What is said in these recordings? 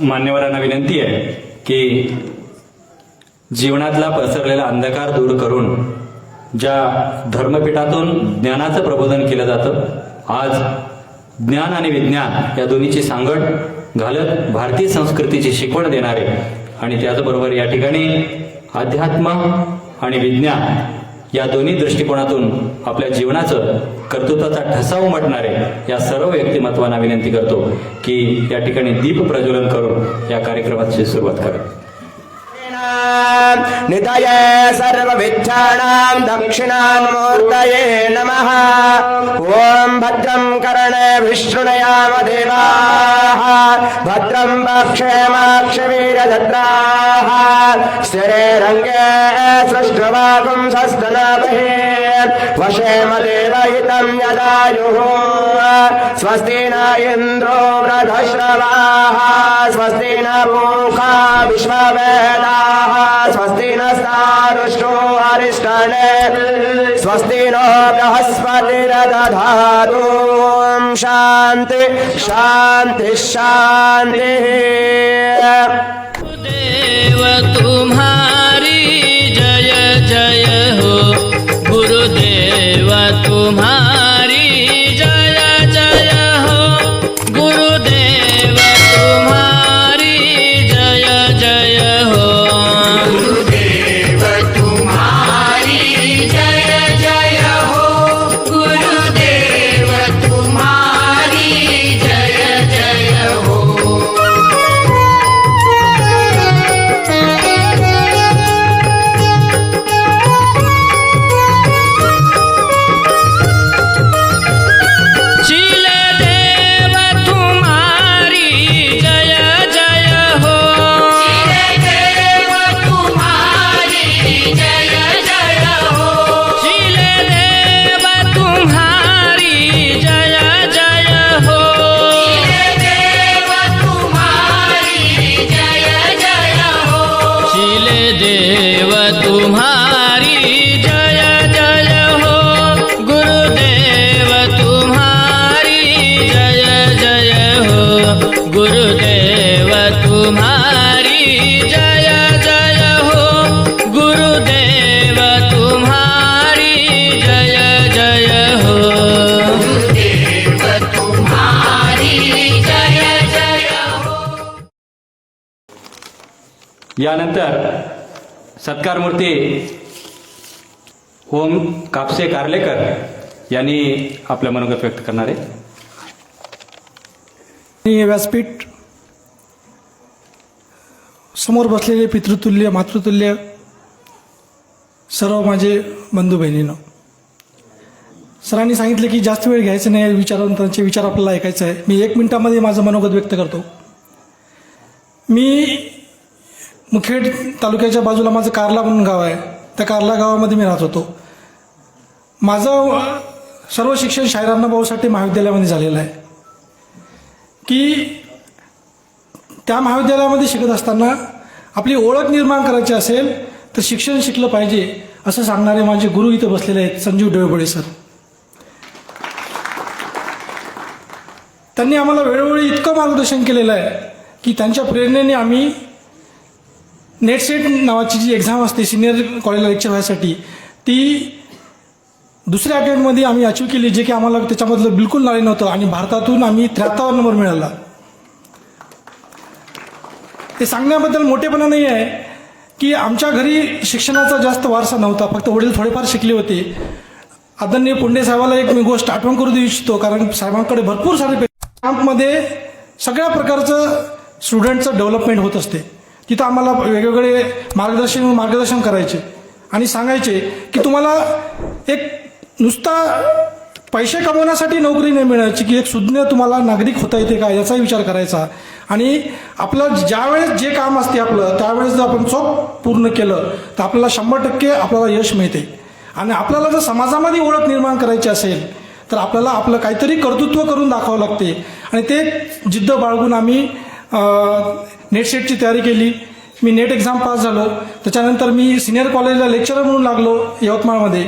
मान्यवरांना विनंती आहे की जीवनातला पसरलेला अंधकार दूर करून ज्या धर्मपीठातून ज्ञानाचं प्रबोधन केलं जातं आज ज्ञान आणि विज्ञान या दोन्हीची सांगड घालत भारतीय संस्कृतीची शिकवण देणारे आणि त्याचबरोबर या ठिकाणी अध्यात्म आणि विज्ञान या दोन्ही दृष्टिकोनातून आपल्या जीवनाचं कर्तृत्वाचा ठसा उमटणारे या सर्व व्यक्तिमत्वांना विनंती करतो की या ठिकाणी दीप प्रज्वलन करून या कार्यक्रमाची सुरुवात करा. निधय सर्वविच्छाणाम् दक्षिणान्मूर्तये नमः ॐ भद्रम् कर्णे विष्णुनयाम देवाः भद्रम् पक्षेमाक्षवीरदत्राः स्थिरे रङ्गे सृष्टवागुम् सस्तनामहे वशेम देवहितम् यदायुः स्वस्ति न इन्द्रो वृधश्रवाः स्वस्ति न मूखा विश्ववेदाः स्वस्ति न स्तारुष्टो अरिष्टने स्वस्ति नो बृहस्पतिरदधातु शान्ति शान्ति शान्तिः। देव तुम्हारी जय जय हो। गुरुदेव तुम्हारी यानंतर सत्कारमूर्ती ओम कापसे कारलेकर यांनी आपलं मनोगत व्यक्त करणार आहे. व्यासपीठ समोर बसलेले पितृतुल्य मातृतुल्य सर्व माझे बंधू बहिणीनं सरांनी सांगितलं की जास्त वेळ घ्यायचं नाही विचारून त्यांचे विचार आपल्याला ऐकायचं आहे. मी एक मिनिटामध्ये माझं मनोगत व्यक्त करतो. मी मुखेड तालुक्याच्या बाजूला माझं कारला म्हणून गाव आहे. त्या कारला गावामध्ये मी राहत होतो. माझं सर्व शिक्षण शाहिरांना भाऊसाठी महाविद्यालयामध्ये झालेलं आहे. की त्या महाविद्यालयामध्ये शिकत असताना आपली ओळख निर्माण करायची असेल तर शिक्षण शिकलं पाहिजे असं सांगणारे माझे गुरु इथं बसलेले आहेत संजीव डोळबळे सर. त्यांनी आम्हाला वेळोवेळी इतकं मार्गदर्शन केलेलं आहे की त्यांच्या प्रेरणेने आम्ही नेट सेट नावाची जी एक्झाम असते सिनियर कॉलेजला लेक्चर व्हायसाठी ती दुसऱ्या अटेम्प्टमध्ये आम्ही अचीव केली जे की आम्हाला त्याच्यामधलं बिलकुल नॉलेज नव्हतं आणि भारतातून आम्ही त्र्याहत्तर नंबर मिळाला. ते सांगण्याबद्दल मोठेपणा नाही आहे की आमच्या घरी शिक्षणाचा जास्त वारसा नव्हता फक्त वडील थोडेफार शिकले होते. आदरणीय पुंडे साहेबाला एक मी गोष्ट आठवण करू देऊ इच्छितो कारण साहेबांकडे भरपूर सारे कॅम्पमध्ये सगळ्या प्रकारचं स्टुडंटचं डेव्हलपमेंट होत असते. तिथं आम्हाला वेगवेगळे मार्गदर्शन मार्गदर्शन करायचे. आणि सांगायचे की तुम्हाला एक नुसता पैसे कमवण्यासाठी नोकरी नाही मिळायची की एक सुज्ञ तुम्हाला नागरिक होता येते का याचाही विचार करायचा. आणि आपलं ज्यावेळेस जे काम असते आपलं त्यावेळेस जर आपण चोख पूर्ण केलं तर आपल्याला शंभर टक्के आपल्याला यश मिळते. आणि आपल्याला जर समाजामध्ये ओळख निर्माण करायची असेल तर आपल्याला आपलं काहीतरी कर्तृत्व करून दाखवावं लागते. आणि ते जिद्द बाळगून आम्ही नेट सेटची तयारी केली. मी नेट एक्झाम पास झालो. त्याच्यानंतर मी सिनियर कॉलेजला लेक्चरर म्हणून लागलो यवतमाळमध्ये.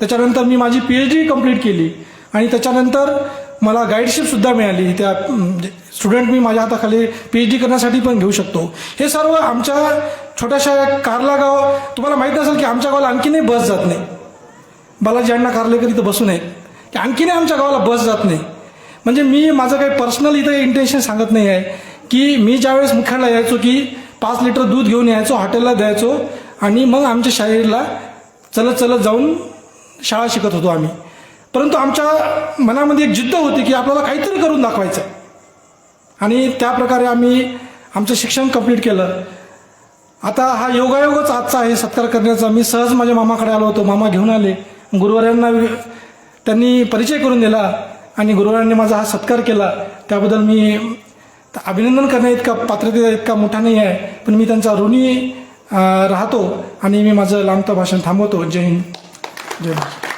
त्याच्यानंतर मी माझी पी एच डी कंप्लीट केली. आणि त्याच्यानंतर मला गाईडशिपसुद्धा मिळाली. त्या म्हणजे स्टुडंट मी माझ्या हाताखाली पी एच डी करण्यासाठी पण घेऊ शकतो. हे सर्व आमच्या छोट्याशा कारला गाव तुम्हाला माहीत असेल की आमच्या गावाला आणखीनही बस जात नाही. बालाजी अण्णा कारलेकर इथं बसून आहेत की आणखीनही आमच्या गावाला बस जात नाही. म्हणजे मी माझं काही पर्सनल इथं इंटेन्शन सांगत नाही आहे. की मी ज्यावेळेस मुख्याला यायचो की पाच लिटर दूध घेऊन यायचो हॉटेलला द्यायचो आणि मग आमच्या शाळेला चलत चलत जाऊन शाळा शिकत होतो आम्ही. परंतु आमच्या मनामध्ये एक जिद्द होती की आपल्याला काहीतरी करून दाखवायचं आणि त्या प्रकारे आम्ही आमचं शिक्षण कंप्लीट केलं. आता हा योगायोगच आजचा आहे सत्कार करण्याचा. मी सहज माझ्या मामाकडे आलो होतो. मामा घेऊन आले. गुरुवारांना त्यांनी परिचय करून दिला आणि गुरुवारांनी माझा हा सत्कार केला. त्याबद्दल मी तर अभिनंदन करण्या इतका पात्रता इतका मोठा नाही आहे. पण मी त्यांचा ऋणी राहतो आणि मी माझं लांबतं भाषण थांबवतो. जय हिंद. जय महाराष्ट्र